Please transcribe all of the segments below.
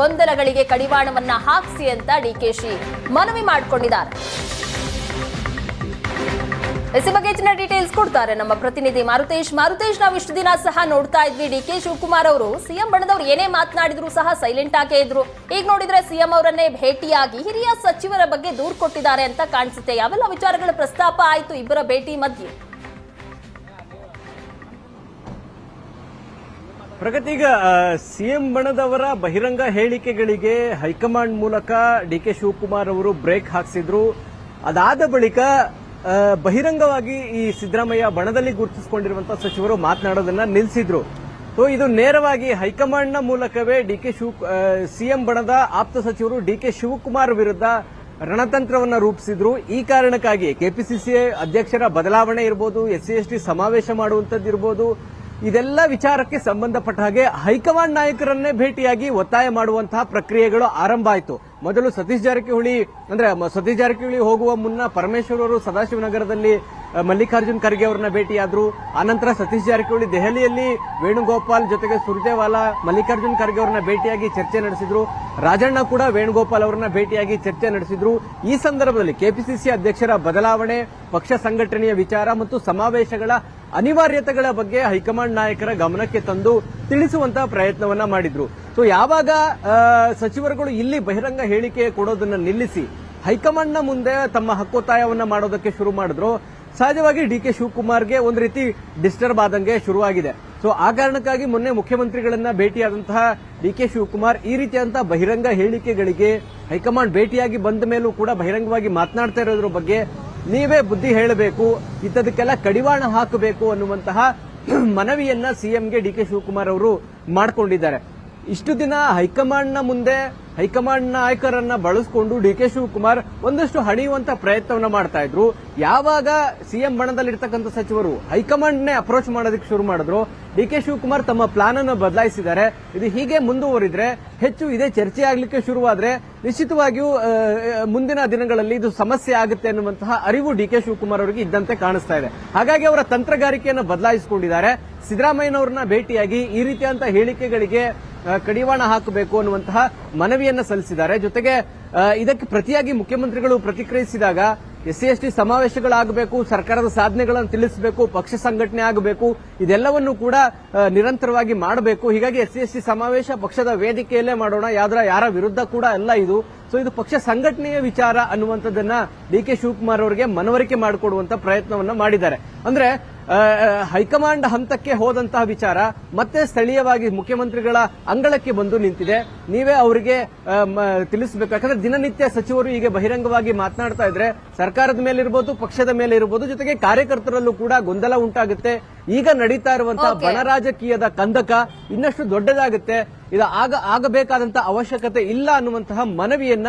ಗೊಂದಲಗಳಿಗೆ ಕಡಿವಾಣವನ್ನ ಹಾಕಿಸಿ ಅಂತ ಡಿಕೆಶಿ ಮನವಿ ಮಾಡಿಕೊಂಡಿದ್ದಾರೆ. ಎಸ್ ಬಗ್ಗೆ ಹೆಚ್ಚಿನ ಡೀಟೇಲ್ಸ್ ಕೊಡ್ತಾರೆ ನಮ್ಮ ಪ್ರತಿನಿಧಿ ಮಾರುತೇಶ್. ಮಾರುತೇಶ್, ನಾವು ಇಷ್ಟು ದಿನ ಸಹ ನೋಡ್ತಾ ಇದ್ವಿ ಡಿ ಕೆ ಶಿವಕುಮಾರ್ ಅವರು. ಸಿಎಂ ಬಣದವರು ಏನೇ ಮಾತನಾಡಿದ್ರು ಸಹ ಸೈಲೆಂಟ್ ಆಗೇ ಇದ್ರು. ಈಗ ನೋಡಿದ್ರೆ ಸಿಎಂ ಅವರನ್ನೇ ಭೇಟಿಯಾಗಿ ಹಿರಿಯ ಸಚಿವರ ಬಗ್ಗೆ ದೂರು ಕೊಟ್ಟಿದ್ದಾರೆ ಅಂತ ಕಾಣಿಸುತ್ತೆ. ಯಾವೆಲ್ಲ ವಿಚಾರಗಳ ಪ್ರಸ್ತಾಪ ಆಯ್ತು ಇಬ್ಬರ ಭೇಟಿ ಮಧ್ಯೆ? ಪ್ರಗತಿಗ ಸಿಎಂ ಬಣದವರ ಬಹಿರಂಗ ಹೇಳಿಕೆಗಳಿಗೆ ಹೈಕಮಾಂಡ್ ಮೂಲಕ ಡಿ ಕೆ ಶಿವಕುಮಾರ್ ಅವರು ಬ್ರೇಕ್ ಹಾಕಿಸಿದ್ರು. ಅದಾದ ಬಳಿಕ ಬಹಿರಂಗವಾಗಿ ಈ ಸಿದ್ದರಾಮಯ್ಯ ಬಣದಲ್ಲಿ ಗುರುತಿಸಿಕೊಂಡಿರುವಂತಹ ಸಚಿವರು ಮಾತನಾಡೋದನ್ನ ನಿಲ್ಲಿಸಿದ್ರು ಸೊ, ಇದು ನೇರವಾಗಿ ಹೈಕಮಾಂಡ್ನ ಮೂಲಕವೇ ಡಿ ಕೆ ಶಿವ ಸಿಎಂ ಬಣದ ಆಪ್ತ ಸಚಿವರು ಡಿ ಕೆ ಶಿವಕುಮಾರ್ ವಿರುದ್ಧ ರಣತಂತ್ರವನ್ನ ರೂಪಿಸಿದ್ರು. ಈ ಕಾರಣಕ್ಕಾಗಿ ಕೆಪಿಸಿಸಿ ಅಧ್ಯಕ್ಷರ ಬದಲಾವಣೆ ಇರಬಹುದು ಎಸ್ಸಿ ಎಸ್ ಟಿ ಸಮಾವೇಶ ಮಾಡುವಂತದ್ದು ಇರ್ಬೋದು ಇದೆಲ್ಲ ವಿಚಾರಕ್ಕೆ ಸಂಬಂಧಪಟ್ಟ ಹಾಗೆ ಹೈಕಮಾಂಡ್ ನಾಯಕರನ್ನೇ ಭೇಟಿಯಾಗಿ ಒತ್ತಾಯ ಮಾಡುವಂತಹ ಪ್ರಕ್ರಿಯೆಗಳು ಆರಂಭ ಆಯಿತು. ಮೊದಲು ಸತೀಶ್ ಜಾರಕಿಹೊಳಿ, ಅಂದ್ರೆ ಸತೀಶ್ ಜಾರಕಿಹೊಳಿ ಹೋಗುವ ಮುನ್ನ ಪರಮೇಶ್ವರ್ ಅವರು ಸದಾಶಿವನಗರದಲ್ಲಿ ಮಲ್ಲಿಕಾರ್ಜುನ್ ಖರ್ಗೆ ಅವರನ್ನ ಭೇಟಿಯಾದ್ರು. ಆನಂತರ ಸತೀಶ್ ಜಾರಕಿಹೊಳಿ ದೆಹಲಿಯಲ್ಲಿ ವೇಣುಗೋಪಾಲ್ ಜೊತೆಗೆ ಸುರ್ಜೇವಾಲಾ ಮಲ್ಲಿಕಾರ್ಜುನ್ ಖರ್ಗೆ ಅವರನ್ನ ಭೇಟಿಯಾಗಿ ಚರ್ಚೆ ನಡೆಸಿದ್ರು. ರಾಜಣ್ಣ ಕೂಡ ವೇಣುಗೋಪಾಲ್ ಅವರನ್ನ ಭೇಟಿಯಾಗಿ ಚರ್ಚೆ ನಡೆಸಿದ್ರು. ಈ ಸಂದರ್ಭದಲ್ಲಿ ಕೆಪಿಸಿಸಿ ಅಧ್ಯಕ್ಷರ ಬದಲಾವಣೆ, ಪಕ್ಷ ಸಂಘಟನೆಯ ವಿಚಾರ ಮತ್ತು ಸಮಾವೇಶಗಳ ಅನಿವಾರ್ಯತೆಗಳ ಬಗ್ಗೆ ಹೈಕಮಾಂಡ್ ನಾಯಕರ ಗಮನಕ್ಕೆ ತಂದು ತಿಳಿಸುವಂತಹ ಪ್ರಯತ್ನವನ್ನ ಮಾಡಿದ್ರು. ಸೊ ಯಾವಾಗ ಸಚಿವರುಗಳು ಇಲ್ಲಿ ಬಹಿರಂಗ ಹೇಳಿಕೆ ಕೊಡೋದನ್ನ ನಿಲ್ಲಿಸಿ ಹೈಕಮಾಂಡ್ನ ಮುಂದೆ ತಮ್ಮ ಹಕ್ಕೊತ್ತಾಯವನ್ನ ಮಾಡೋದಕ್ಕೆ ಶುರು ಮಾಡಿದ್ರು ಸಹಜವಾಗಿ ಡಿ ಕೆ ಶಿವಕುಮಾರ್ಗೆ ಒಂದು ರೀತಿ ಡಿಸ್ಟರ್ಬ್ ಆದಂಗೆ ಶುರುವಾಗಿದೆ. ಸೊ ಆ ಕಾರಣಕ್ಕಾಗಿ ಮೊನ್ನೆ ಮುಖ್ಯಮಂತ್ರಿಗಳನ್ನ ಭೇಟಿಯಾದಂತಹ ಡಿ ಕೆ ಶಿವಕುಮಾರ್ ಈ ರೀತಿಯಾದಂತಹ ಬಹಿರಂಗ ಹೇಳಿಕೆಗಳಿಗೆ ಹೈಕಮಾಂಡ್ ಭೇಟಿಯಾಗಿ ಬಂದ ಮೇಲೂ ಕೂಡ ಬಹಿರಂಗವಾಗಿ ಮಾತನಾಡ್ತಾ ಇರೋದ್ರ ಬಗ್ಗೆ ನೀವೇ ಬುದ್ಧಿ ಹೇಳಬೇಕು, ಇಂಥದಕ್ಕೆಲ್ಲ ಕಡಿವಾಣ ಹಾಕಬೇಕು ಅನ್ನುವಂತಹ ಮನವಿಯನ್ನ ಸಿಎಂಗೆ ಡಿ ಕೆ ಶಿವಕುಮಾರ್ ಅವರು ಮಾಡಿಕೊಂಡಿದ್ದಾರೆ. ಇಷ್ಟು ದಿನ ಹೈಕಮಾಂಡ್ನ ಮುಂದೆ ಹೈಕಮಾಂಡ್ ನಾಯಕರನ್ನ ಬಳಸಿಕೊಂಡು ಡಿ ಕೆ ಶಿವಕುಮಾರ್ ಒಂದಷ್ಟು ಹಣಿಯುವಂತ ಪ್ರಯತ್ನವನ್ನ ಮಾಡ್ತಾ ಇದ್ರು. ಯಾವಾಗ ಸಿಎಂ ಬಣದಲ್ಲಿರ್ತಕ್ಕಂಥ ಸಚಿವರು ಹೈಕಮಾಂಡ್ನೇ ಅಪ್ರೋಚ್ ಮಾಡೋದಕ್ಕೆ ಶುರು ಮಾಡಿದ್ರು, ಡಿ ಕೆ ಶಿವಕುಮಾರ್ ತಮ್ಮ ಪ್ಲಾನ್ ಅನ್ನು ಬದಲಾಯಿಸಿದ್ದಾರೆ. ಇದು ಹೀಗೆ ಮುಂದುವರಿದ್ರೆ, ಹೆಚ್ಚು ಇದೇ ಚರ್ಚೆ ಆಗ್ಲಿಕ್ಕೆ ಶುರುವಾದ್ರೆ, ನಿಶ್ಚಿತವಾಗಿಯೂ ಮುಂದಿನ ದಿನಗಳಲ್ಲಿ ಇದು ಸಮಸ್ಯೆ ಆಗುತ್ತೆ ಅನ್ನುವಂತಹ ಅರಿವು ಡಿ ಕೆ ಶಿವಕುಮಾರ್ ಅವರಿಗೆ ಇದ್ದಂತೆ ಕಾಣಿಸ್ತಾ ಇದೆ. ಹಾಗಾಗಿ ಅವರ ತಂತ್ರಗಾರಿಕೆಯನ್ನು ಬದಲಾಯಿಸಿಕೊಂಡಿದ್ದಾರೆ. ಸಿದ್ದರಾಮಯ್ಯನವರನ್ನ ಭೇಟಿಯಾಗಿ ಈ ರೀತಿಯಂತಹ ಹೇಳಿಕೆಗಳಿಗೆ ಕಡಿವಾಣ ಹಾಕಬೇಕು ಅನ್ನುವಂತಹ ಮನವಿಯನ್ನ ಸಲ್ಲಿಸಿದ್ದಾರೆ. ಜೊತೆಗೆ ಇದಕ್ಕೆ ಪ್ರತಿಯಾಗಿ ಮುಖ್ಯಮಂತ್ರಿಗಳು ಪ್ರತಿಕ್ರಿಯಿಸಿದಾಗ ಎಸ್ ಸಿ ಎಸ್ ಟಿ ಸಮಾವೇಶಗಳಾಗಬೇಕು, ಸರ್ಕಾರದ ಸಾಧನೆಗಳನ್ನು ತಿಳಿಸಬೇಕು, ಪಕ್ಷ ಸಂಘಟನೆ ಆಗಬೇಕು, ಇದೆಲ್ಲವನ್ನು ಕೂಡ ನಿರಂತರವಾಗಿ ಮಾಡಬೇಕು. ಹೀಗಾಗಿ ಎಸ್ ಸಿ ಸಮಾವೇಶ ಪಕ್ಷದ ವೇದಿಕೆಯಲ್ಲೇ ಮಾಡೋಣ. ಯಾವ್ದ್ರ, ಯಾರ ವಿರುದ್ಧ ಕೂಡ ಅಲ್ಲ ಇದು. ಸೊ ಇದು ಪಕ್ಷ ಸಂಘಟನೆಯ ವಿಚಾರ ಅನ್ನುವಂಥದ್ದನ್ನ ಡಿ ಕೆ ಶಿವಕುಮಾರ್ ಅವರಿಗೆ ಮನವರಿಕೆ ಮಾಡಿಕೊಡುವಂತ ಪ್ರಯತ್ನವನ್ನ ಮಾಡಿದ್ದಾರೆ. ಅಂದ್ರೆ ಹೈಕಮಾಂಡ್ ಹಂತಕ್ಕೆ ಹೋದಂತಹ ವಿಚಾರ ಮತ್ತೆ ಸ್ಥಳೀಯವಾಗಿ ಮುಖ್ಯಮಂತ್ರಿಗಳ ಅಂಗಳಕ್ಕೆ ಬಂದು ನಿಂತಿದೆ. ನೀವೇ ಅವರಿಗೆ ತಿಳಿಸಬೇಕು. ಯಾಕಂದ್ರೆ ದಿನನಿತ್ಯ ಸಚಿವರು ಹೀಗೆ ಬಹಿರಂಗವಾಗಿ ಮಾತನಾಡ್ತಾ ಇದ್ರೆ ಸರ್ಕಾರದ ಮೇಲೆ ಇರಬಹುದು ಪಕ್ಷದ ಮೇಲೆ ಇರ್ಬೋದು ಜೊತೆಗೆ ಕಾರ್ಯಕರ್ತರಲ್ಲೂ ಕೂಡ ಗೊಂದಲ ಉಂಟಾಗುತ್ತೆ. ಈಗ ನಡೀತಾ ಇರುವಂತಹ ಬಣರಾಜಕೀಯದ ಬಣ ರಾಜಕೀಯದ ಕಂದಕ ಇನ್ನಷ್ಟು ದೊಡ್ಡದಾಗುತ್ತೆ. ಇದು ಆಗ ಆಗಬೇಕಾದಂತಹ ಅವಶ್ಯಕತೆ ಇಲ್ಲ ಅನ್ನುವಂತಹ ಮನವಿಯನ್ನ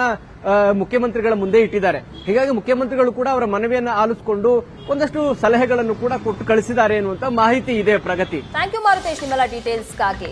ಮುಖ್ಯಮಂತ್ರಿಗಳ ಮುಂದೆ ಇಟ್ಟಿದ್ದಾರೆ. ಹೀಗಾಗಿ ಮುಖ್ಯಮಂತ್ರಿಗಳು ಕೂಡ ಅವರ ಮನವಿಯನ್ನ ಆಲಿಸಿಕೊಂಡು ಒಂದಷ್ಟು ಸಲಹೆಗಳನ್ನು ಕೂಡ ಕೊಟ್ಟು ಕಳಿಸಿದ್ದಾರೆ ಎನ್ನುವಂತಹ ಮಾಹಿತಿ ಇದೆ ಪ್ರಗತಿ. ಥ್ಯಾಂಕ್ ಯು ಮಾರುತೇಶ್ ನಿಮ್ಮೆಲ್ಲ ಡೀಟೇಲ್ಸ್ಗಾಗಿ